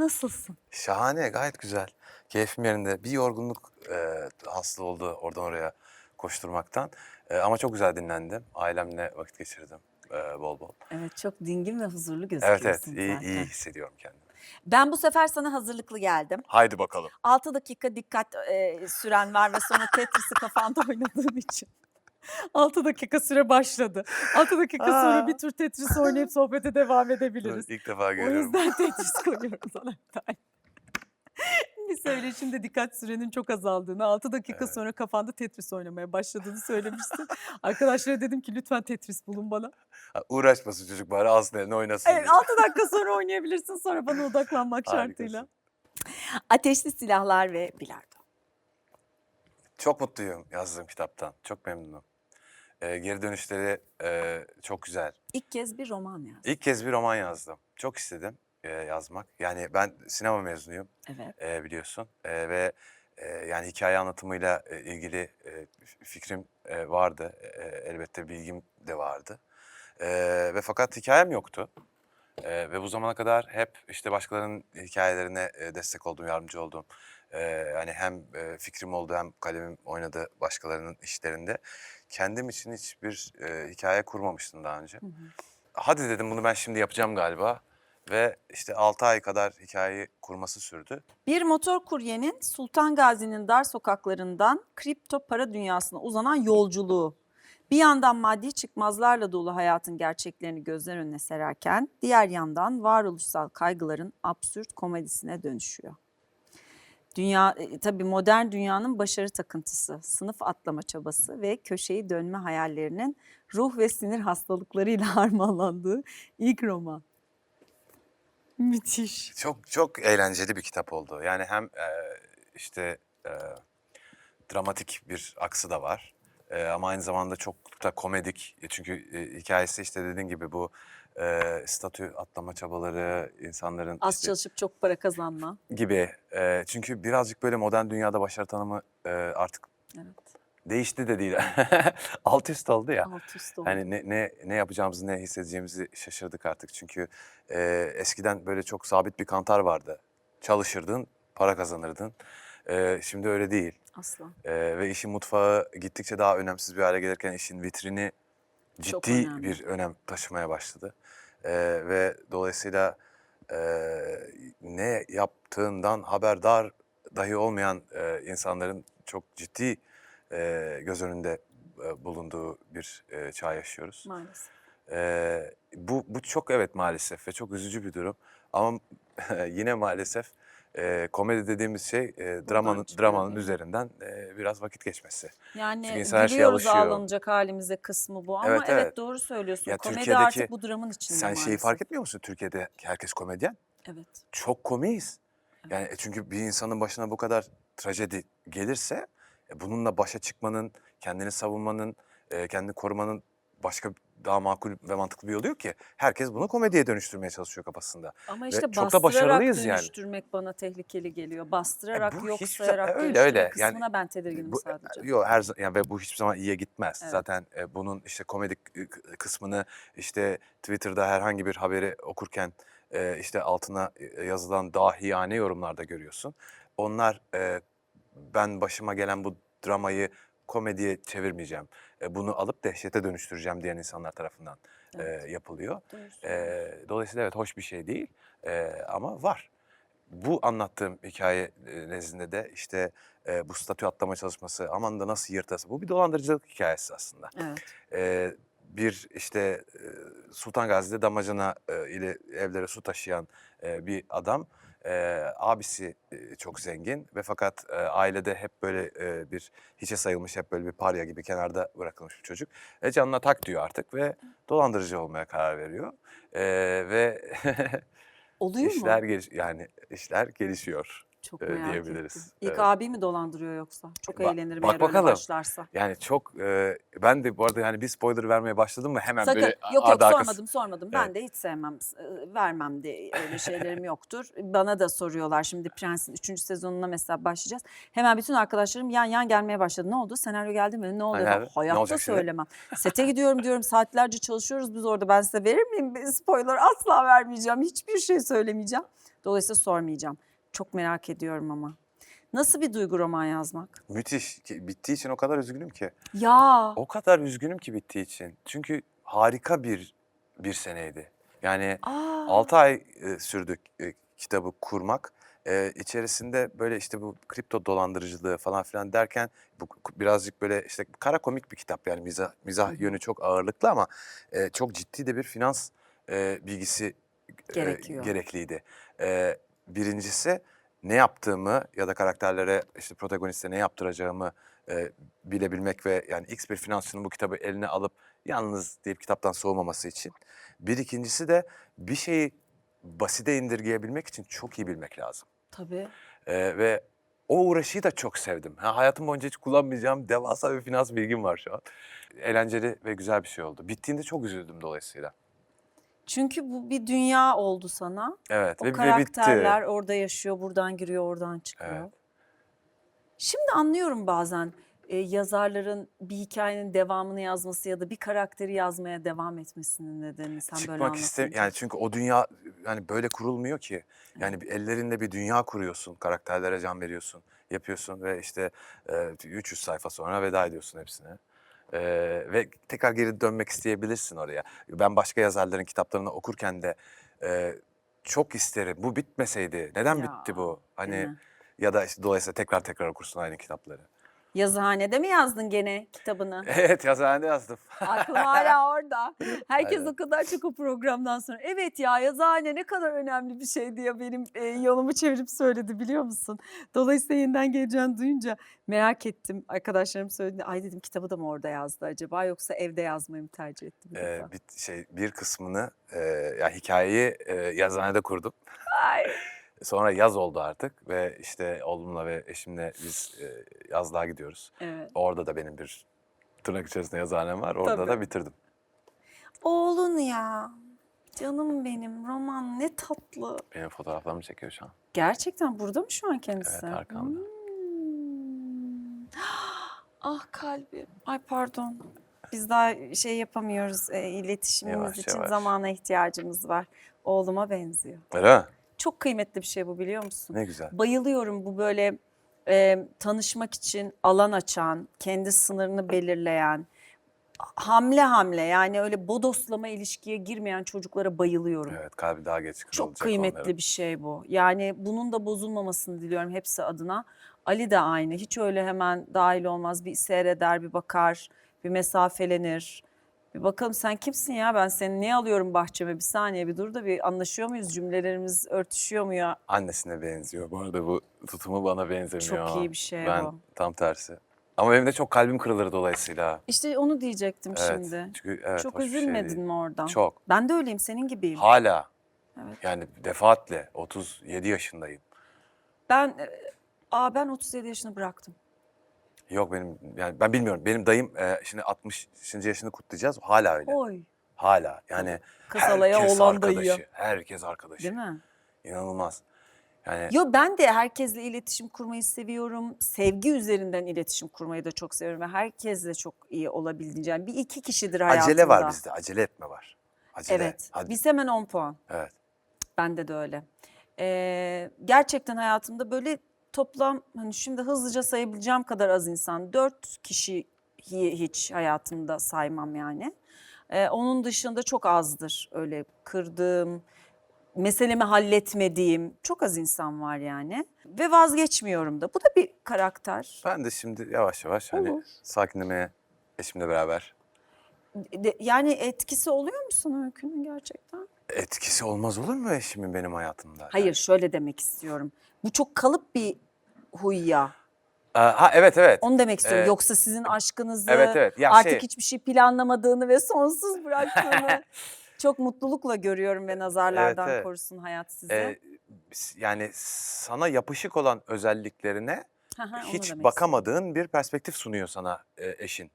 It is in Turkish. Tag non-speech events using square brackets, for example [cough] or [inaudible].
Nasılsın? Şahane, gayet güzel. Keyfim yerinde. Bir yorgunluk e, hasıl oldu oradan oraya koşturmaktan. E, ama çok güzel dinlendim. Ailemle vakit geçirdim e, bol bol. Evet çok dingin ve huzurlu Evet gözüküyorsun evet, iyi, zaten. iyi hissediyorum kendimi. Ben bu sefer sana hazırlıklı geldim. Haydi bakalım. 6 dakika dikkat e, süren var ve sonra Tetris'i kafanda oynadığın için. 6 dakika süre başladı. 6 dakika sonra Aa. bir tur Tetris oynayıp [laughs] sohbete devam edebiliriz. İlk defa O görüyorum. yüzden Tetris [laughs] koyuyorum sana bir tane. [laughs] Bir söyle şimdi dikkat sürenin çok azaldığını, 6 dakika Evet. sonra kafanda Tetris oynamaya başladığını söylemiştin. Arkadaşlara dedim ki lütfen Tetris bulun bana. Ha, Uğraşmasın çocuk bari alsın eline oynasın. Evet diye. 6 dakika sonra oynayabilirsin sonra bana odaklanmak şartıyla. Harikasın. Ateşli silahlar ve bilardo. Çok mutluyum yazdığım kitaptan. Çok memnunum. E, geri dönüşleri e, çok güzel. İlk kez bir roman yazdım. İlk kez bir roman yazdım. Çok istedim e, yazmak. Yani ben sinema mezunuyum. Evet. e, biliyorsun E, ve e, yani hikaye anlatımıyla e, ilgili e, fikrim e, vardı E, elbette bilgim de vardı E, ve fakat hikayem yoktu E, ve bu zamana kadar hep işte başkalarının hikayelerine e, destek oldum yardımcı oldum E, yani hem fikrim oldu hem kalemim oynadı başkalarının işlerinde kendim için hiçbir e, hikaye kurmamıştım daha önce Hı hı. hadi dedim bunu ben şimdi yapacağım galiba ve işte 6 ay kadar hikayeyi kurması sürdü. Bir motor kuryenin Sultan Gazi'nin dar sokaklarından kripto para dünyasına uzanan yolculuğu. Bir yandan maddi çıkmazlarla dolu hayatın gerçeklerini gözler önüne sererken diğer yandan varoluşsal kaygıların absürt komedisine dönüşüyor. Dünya e, tabii modern dünyanın başarı takıntısı, sınıf atlama çabası ve köşeyi dönme hayallerinin ruh ve sinir hastalıklarıyla [laughs] harmanlandığı ilk roman. Müthiş. Çok çok eğlenceli bir kitap oldu. Yani hem e, işte e, dramatik bir aksı da var. E, ama aynı zamanda çok da komedik. E, Çünkü e, hikayesi işte dediğin gibi bu e, statü atlama çabaları, insanların Az işte çalışıp çok para kazanma. gibi. E, çünkü birazcık böyle modern dünyada başarı tanımı e, artık Evet. değişti de değil. [laughs] Alt üst oldu ya. Alt üst oldu. Hani ne, ne, ne yapacağımızı, ne hissedeceğimizi şaşırdık artık. Çünkü e, eskiden böyle çok sabit bir kantar vardı. Çalışırdın, para kazanırdın. E, şimdi öyle değil. Asla. E, ve işin mutfağı gittikçe daha önemsiz bir hale gelirken işin vitrini Çok ciddi önemli. bir önem taşımaya başladı. E, ve dolayısıyla e, ne yaptığından haberdar dahi olmayan e, insanların çok ciddi e, göz önünde e, bulunduğu bir e, çağ yaşıyoruz. Maalesef. Ee, bu, bu çok evet maalesef ve çok üzücü bir durum. Ama [laughs] yine maalesef e, komedi dediğimiz şey e, dramanın çıkıyor dramanın üzerinden e, biraz vakit geçmesi. Yani Çünkü insan her şeye gülüyoruz alışıyor. ağlanacak halimize kısmı bu ama evet, Evet, evet. doğru söylüyorsun. Ya Komedi Türkiye'deki- artık bu dramın içinde Sen maalesef. şeyi fark etmiyor musun? Türkiye'de herkes komedyen. Evet. Çok komiyiz. Yani e, çünkü bir insanın başına bu kadar trajedi gelirse e, bununla başa çıkmanın, kendini savunmanın, e, kendini korumanın başka daha makul ve mantıklı bir yok ki. Herkes bunu komediye dönüştürmeye çalışıyor kafasında. Ama Ve işte çok da başarılıyız yani. dönüştürmek bana tehlikeli geliyor. Bastırarak bu yok hiçbir sayarak zaman- öyle, öyle. Yani kısmına ben tedirginim Bu, sadece. Yok her yani ve bu hiçbir zaman iyiye gitmez. Evet. Zaten e, bunun işte komedik e, kısmını işte Twitter'da herhangi bir haberi okurken e, işte altına e, yazılan dahiyane yorumlarda görüyorsun. Onlar e, ben başıma gelen bu dramayı komediye çevirmeyeceğim. E, bunu alıp dehşete dönüştüreceğim diyen insanlar tarafından e, Evet. yapılıyor. Doğru E, dolayısıyla evet hoş bir şey değil E, ama var. Bu anlattığım hikaye e, nezdinde de işte e, bu statü atlama çalışması aman da nasıl yırtası. Bu bir dolandırıcılık hikayesi aslında. Evet. E, bir işte e, Sultan Gazi'de damacana e, ile evlere su taşıyan e, bir adam. E, abisi e, çok zengin ve fakat e, ailede hep böyle e, bir hiçe sayılmış hep böyle bir parya gibi kenarda bırakılmış bir çocuk. E, canına tak diyor artık ve dolandırıcı olmaya karar veriyor. E, ve Oluyor [laughs] işler mu? geliş yani işler gelişiyor. Çok e, merak diyebiliriz. ettim. İlk Evet. abi mi dolandırıyor yoksa? Çok Ba- eğlenirim bak eğer öyle bakalım. başlarsa. Yani çok e, ben de bu arada yani bir spoiler vermeye başladım mı hemen Sakın böyle yok yok arkası- sormadım sormadım. Ben Evet. de hiç sevmem vermem de öyle şeylerim yoktur. [laughs] Bana da soruyorlar şimdi Prens'in 3. sezonuna mesela başlayacağız. Hemen bütün arkadaşlarım yan yan gelmeye başladı. Ne oldu? Senaryo geldi mi? Ne abi, ne Hayatta şimdi? söylemem. Sete gidiyorum diyorum saatlerce çalışıyoruz biz orada. Ben size verir miyim spoiler? Asla vermeyeceğim. Hiçbir şey söylemeyeceğim. Dolayısıyla sormayacağım. Çok merak ediyorum ama. Nasıl bir duygu roman yazmak? Müthiş. Bittiği için o kadar üzgünüm ki. Ya O kadar üzgünüm ki bittiği için. Çünkü harika bir bir seneydi. Yani Aa, 6 ay e, sürdü e, kitabı kurmak. E, içerisinde böyle işte bu kripto dolandırıcılığı falan filan derken bu birazcık böyle işte kara komik bir kitap yani mizah, mizah yönü çok ağırlıklı ama e, çok ciddi de bir finans e, bilgisi e, Gerekiyor. gerekliydi. E, birincisi ne yaptığımı ya da karakterlere işte protagoniste ne yaptıracağımı e, bilebilmek ve yani X bir finansçının bu kitabı eline alıp yalnız deyip kitaptan soğumaması için. Bir ikincisi de bir şeyi basite indirgeyebilmek için çok iyi bilmek lazım. tabii. Ee, ve o uğraşıyı da çok sevdim. Ha, hayatım boyunca hiç kullanmayacağım devasa bir finans bilgim var şu an. Eğlenceli ve güzel bir şey oldu. Bittiğinde çok üzüldüm dolayısıyla. Çünkü bu bir dünya oldu sana. Evet O ve, ve karakterler bitti. orada yaşıyor, buradan giriyor, oradan çıkıyor. Evet. Şimdi anlıyorum bazen e, yazarların bir hikayenin devamını yazması ya da bir karakteri yazmaya devam etmesinin nedenini sen böyle Çıkmak istem anlatınca. yani çünkü o dünya yani böyle kurulmuyor ki. Yani bir ellerinle bir dünya kuruyorsun, karakterlere can veriyorsun, yapıyorsun ve işte e, 300 sayfa sonra veda ediyorsun hepsine. E, ve tekrar geri dönmek isteyebilirsin oraya. Ben başka yazarların kitaplarını okurken de e, çok isterim. Bu bitmeseydi. Neden Ya, bitti bu? Değil Hani mi? ya da işte dolayısıyla tekrar tekrar okursun aynı kitapları. Yazıhanede mi yazdın gene kitabını? [laughs] Evet yazıhanede yazdım. Aklım hala [laughs] orada. Herkes Aynen. o kadar çok o programdan sonra. Evet ya yazıhane ne kadar önemli bir şey diye benim e, yolumu çevirip söyledi biliyor musun? Dolayısıyla yeniden geleceğini duyunca merak ettim. Arkadaşlarım söyledi. Ay dedim kitabı da mı orada yazdı acaba yoksa evde yazmayı mı tercih etti bir Ee, bir şey bir kısmını e, ya hikayeyi e, yazıhanede kurdum. Ay. [laughs] Sonra yaz oldu artık ve işte oğlumla ve eşimle biz e, yazlığa gidiyoruz. Evet. Orada da benim bir tırnak içerisinde yazıhanem var. Orada Tabii. da bitirdim. Oğlun ya. Canım benim roman ne tatlı. Benim fotoğraflarımı çekiyor şu an. Gerçekten burada mı şu an kendisi? Evet, arkamda. Hmm. [gasps] Ah kalbim. Ay pardon. Biz daha şey yapamıyoruz. E, iletişimimiz Yavaş için yavaş. zamana ihtiyacımız var. Oğluma benziyor. Öyle mi? Çok kıymetli bir şey bu biliyor musun? Ne güzel. Bayılıyorum bu böyle e, tanışmak için alan açan, kendi sınırını belirleyen, hamle hamle yani öyle bodoslama ilişkiye girmeyen çocuklara bayılıyorum. Evet kalbi daha geç kırılacak Çok kıymetli onların. bir şey bu. Yani bunun da bozulmamasını diliyorum hepsi adına. Ali de aynı. Hiç öyle hemen dahil olmaz. Bir seyreder, bir bakar, bir mesafelenir. Bir bakalım sen kimsin ya? Ben seni niye alıyorum bahçeme? Bir saniye bir dur da bir anlaşıyor muyuz? Cümlelerimiz örtüşüyor mu ya? Annesine benziyor. Bu arada bu tutumu bana benzemiyor. Çok iyi bir şey ben bu. tam tersi. Ama benim de çok kalbim kırılır dolayısıyla. İşte onu diyecektim Evet. şimdi. Çünkü evet Çok hoş bir şey üzülmedin değil. mi oradan? Çok. Ben de öyleyim, senin gibiyim. Hala. Evet. Yani defaatle 37 yaşındayım. Ben e, aa ben 37 yaşını bıraktım. Yok benim yani ben bilmiyorum. Benim dayım e, şimdi 60. yaşını kutlayacağız. Hala öyle. Oy. Hala. Yani Kız alaya herkes oğlan arkadaşı. dayıya. Herkes arkadaşı. Değil mi? İnanılmaz. Yani Yo ben de herkesle iletişim kurmayı seviyorum. Sevgi üzerinden iletişim kurmayı da çok seviyorum. Ve herkesle çok iyi olabildiğince. Yani bir iki kişidir hayatımda. acele var bizde. Acele etme var. Acele. Evet. Hadi. Biz hemen 10 puan. Evet. Bende de öyle. Ee, gerçekten hayatımda böyle toplam hani şimdi hızlıca sayabileceğim kadar az insan. Dört kişiyi hiç hayatımda saymam yani. Ee, onun dışında çok azdır öyle kırdığım, meselemi halletmediğim çok az insan var yani. Ve vazgeçmiyorum da. Bu da bir karakter. Ben de şimdi yavaş yavaş hani Olur. sakinlemeye eşimle beraber. De- Yani etkisi oluyor mu sana öykünün gerçekten? Etkisi olmaz olur mu eşimin benim hayatımda? Hayır şöyle demek istiyorum. Bu çok kalıp bir huy ya. Ee, ha evet evet. Onu demek istiyorum. Evet. Yoksa sizin aşkınızı Evet, evet. Ya artık şey- hiçbir şey planlamadığını ve sonsuz bıraktığını [laughs] çok mutlulukla görüyorum ve nazarlardan evet. korusun hayat sizi. Ee, s- yani sana yapışık olan özelliklerine Hı hı, onu hiç demek bakamadığın bir perspektif sunuyor sana e, eşin.